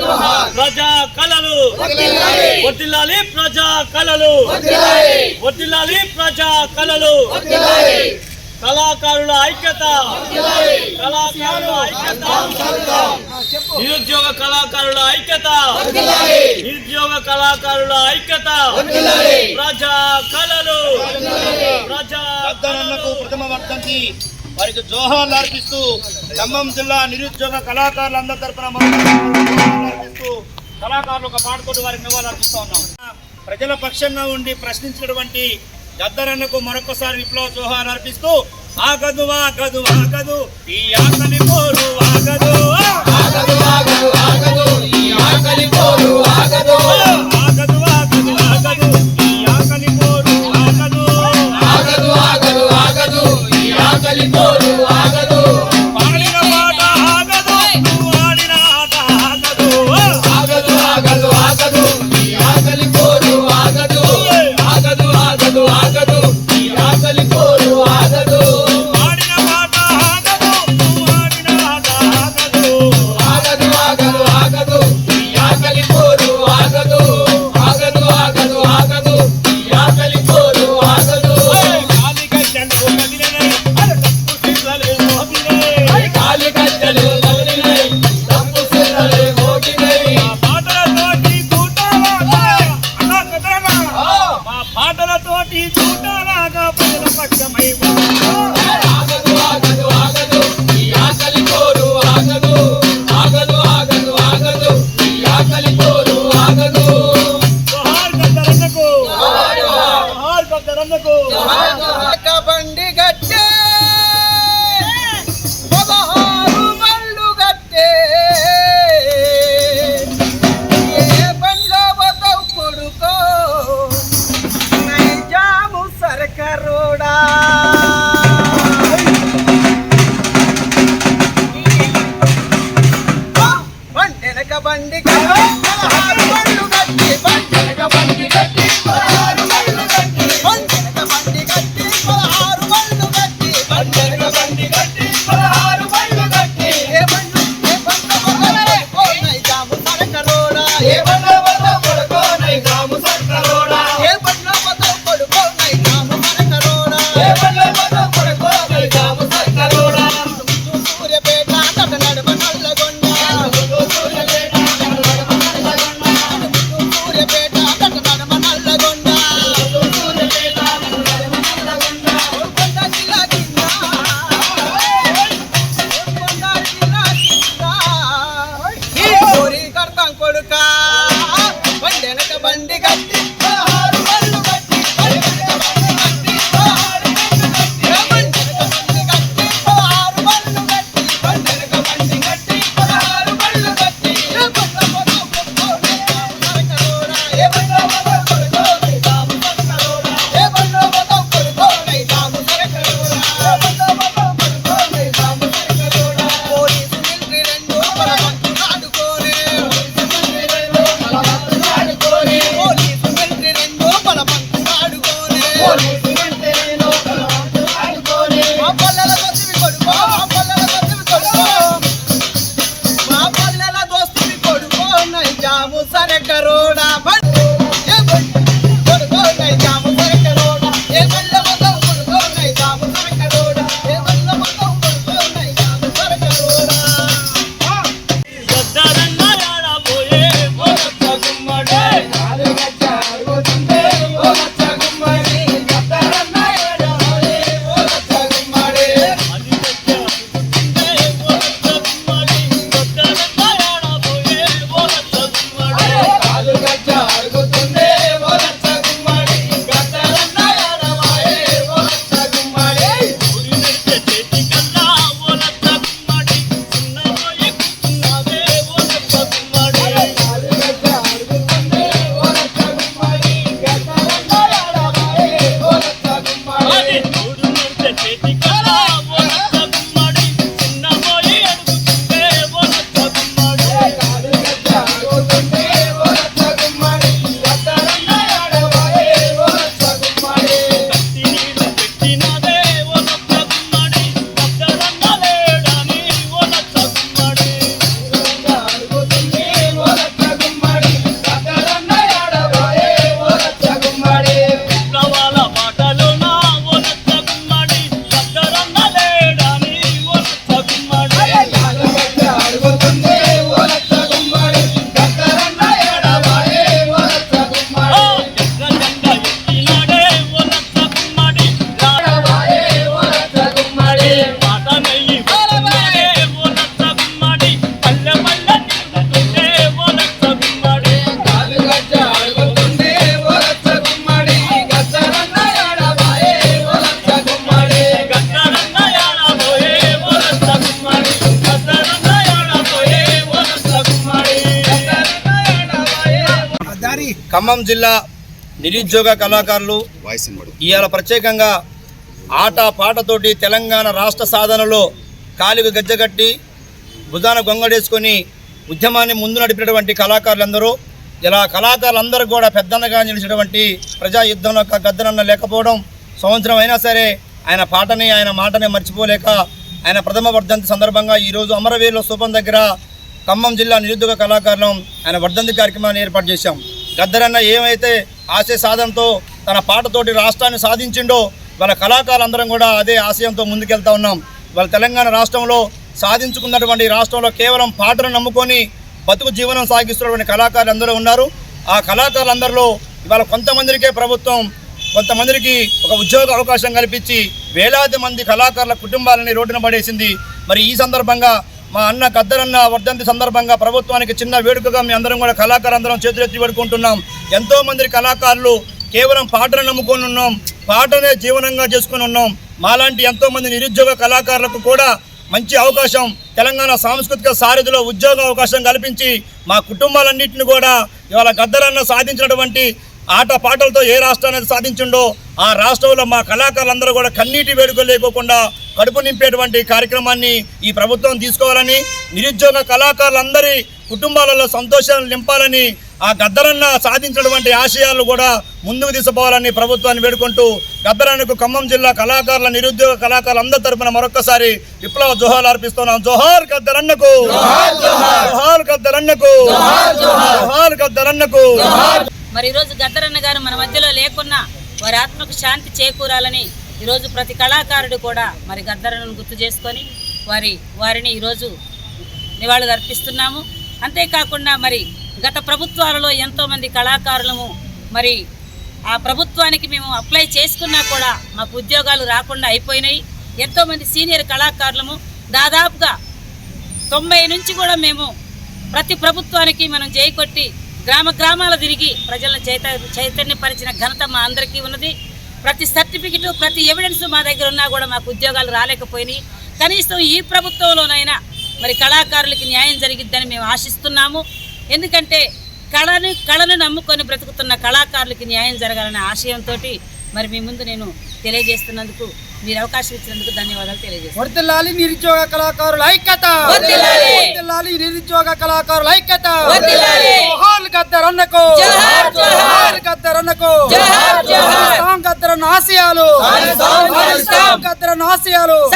జోహార్ ప్రజా కళలు. వర్దిల్లాలి ప్రజా కళలు. వర్దిల్లాలి ప్రజా కళలు. కళాకారుల ఐక్యత. కళాకారుల ఐక్యత. నిరుద్యోగ కళాకారుల ఐక్యత. నిరుద్యోగ కళాకారుల ఐక్యత. ప్రజా కళలు. ప్రజా ప్రథమ వర్ధంతి. వారికి జోహార్లు అర్పిస్తూ ఖమ్మం జిల్లా నిరుద్యోగ కళాకారులందరి తరపున మనం అర్పిస్తూ కళాకారులు ఒక పాడుకొని వారికి నివాళులు అర్పిస్తూ ఉన్నాం. ప్రజల పక్షంగా ఉండి ప్రశ్నించినటువంటి గద్దరన్నకు మరొకసారి విప్లవ జోహార్ అర్పిస్తూ ఆగదు ఆగదు ఆగదు ఈ ఆకలి పోరు ఆగదు ఆగదు ఆకలి ఖమ్మం జిల్లా నిరుద్యోగ కళాకారులు ఇవాళ ప్రత్యేకంగా ఆట పాటతోటి తెలంగాణ రాష్ట్ర సాధనలో కాలుగు గజ్జగట్టి భుజాన గొంగడేసుకొని ఉద్యమాన్ని ముందు నడిపినటువంటి కళాకారులందరూ ఇలా కళాకారులందరూ కూడా పెద్దన్నగా నిలిచినటువంటి ప్రజా యుద్ధంలో ఒక గద్దనన్న లేకపోవడం సంవత్సరం అయినా సరే ఆయన పాటని ఆయన మాటని మర్చిపోలేక ఆయన ప్రథమ వర్ధంతి సందర్భంగా ఈరోజు అమరవీరుల స్థూపం దగ్గర ఖమ్మం జిల్లా నిరుద్యోగ కళాకారులం ఆయన వర్ధంతి కార్యక్రమాన్ని ఏర్పాటు చేశాం. గద్దరన్న ఏమైతే ఆశయ సాధనతో తన పాటతోటి రాష్ట్రాన్ని సాధించిండో వాళ్ళ కళాకారులందరం కూడా అదే ఆశయంతో ముందుకెళ్తా ఉన్నాం. వాళ్ళ తెలంగాణ రాష్ట్రంలో సాధించుకున్నటువంటి రాష్ట్రంలో కేవలం పాటను నమ్ముకొని బతుకు జీవనం సాగిస్తున్నటువంటి కళాకారులు అందరూ ఉన్నారు. ఆ కళాకారులందరిలో ఇవాళ కొంతమందికే ప్రభుత్వం కొంతమందికి ఒక ఉద్యోగ అవకాశం కల్పించి వేలాది మంది కళాకారుల కుటుంబాలని రోడ్డున పడేసింది. మరి ఈ సందర్భంగా మా అన్న గద్దరన్న వర్ధంతి సందర్భంగా ప్రభుత్వానికి చిన్న వేడుకగా మీ అందరం కూడా కళాకారులందరం చేతులెత్తి పెడుకుంటున్నాం ఎంతో మంది కళాకారులు కేవలం పాటను నమ్ముకొని ఉన్నాం. పాటనే జీవనంగా చేసుకుని ఉన్నాం. మాలాంటి ఎంతో మంది నిరుద్యోగ కళాకారులకు కూడా మంచి అవకాశం తెలంగాణ సాంస్కృతిక సారథిలో ఉద్యోగ అవకాశం కల్పించి మా కుటుంబాలన్నింటిని కూడా ఇవాళ గద్దరన్న సాధించినటువంటి ఆట పాటలతో ఏ రాష్ట్రాన్ని సాధించిండో ఆ రాష్ట్రంలో మా కళాకారులందరూ కూడా కన్నీటి వేడుకలు లేకోకుండా కడుపు నింపేటువంటి కార్యక్రమాన్ని ఈ ప్రభుత్వం తీసుకోవాలని నిరుద్యోగ కళాకారులందరి కుటుంబాలలో సంతోషాలు నింపాలని ఆ గద్దరన్న సాధించినటువంటి ఆశయాలు కూడా ముందుకు తీసుకుపోవాలని ప్రభుత్వాన్ని వేడుకుంటూ గద్దరన్నకు ఖమ్మం జిల్లా కళాకారుల నిరుద్యోగ కళాకారులందరి తరపున మరొక్కసారి విప్లవ జోహాలు అర్పిస్తున్నాం. జోహార్ గద్దరన్నకు జోహార్ గద్దరన్నకు జోహార్ గద్దరన్నకు మరి ఈరోజు గద్దరన్న గారు మన మధ్యలో లేకున్నా వారి ఆత్మకు శాంతి చేకూరాలని ఈరోజు ప్రతి కళాకారుడు కూడా మరి గద్దరను గుర్తు చేసుకొని వారి వారిని ఈరోజు నివాళులు అర్పిస్తున్నాము. అంతేకాకుండా మరి గత ప్రభుత్వాలలో ఎంతోమంది కళాకారులము మరి ఆ ప్రభుత్వానికి మేము అప్లై చేసుకున్నా కూడా మాకు ఉద్యోగాలు రాకుండా అయిపోయినాయి. ఎంతోమంది సీనియర్ కళాకారులము దాదాపుగా తొంభై నుంచి కూడా మేము ప్రతి ప్రభుత్వానికి మనం జై కొట్టి గ్రామ గ్రామాల తిరిగి ప్రజలను చైత చైతన్యపరిచిన ఘనత మా అందరికీ ఉన్నది. ప్రతి సర్టిఫికెట్ ప్రతి ఎవిడెన్స్ మా దగ్గర ఉన్నా కూడా మాకు ఉద్యోగాలు రాలేకపోయినాయి. కనీసం ఈ ప్రభుత్వంలోనైనా మరి కళాకారులకి న్యాయం జరిగిద్దని మేము ఆశిస్తున్నాము. ఎందుకంటే కళని కళను నమ్ముకొని బ్రతుకుతున్న కళాకారులకి న్యాయం జరగాలనే ఆశయంతో మరి మీ ముందు నేను తెలియజేస్తున్నందుకు మీరు అవకాశం ఇచ్చినందుకు ధన్యవాదాలు వర్దిల్లాలి నిరుద్యోగ కళాకారుల ఐక్యత! నిరుద్యోగ కళాకారుల ఐక్యత! గద్దరన్నకు గద్దరన్నకు జోహార్, జోహార్. సాధిస్తాం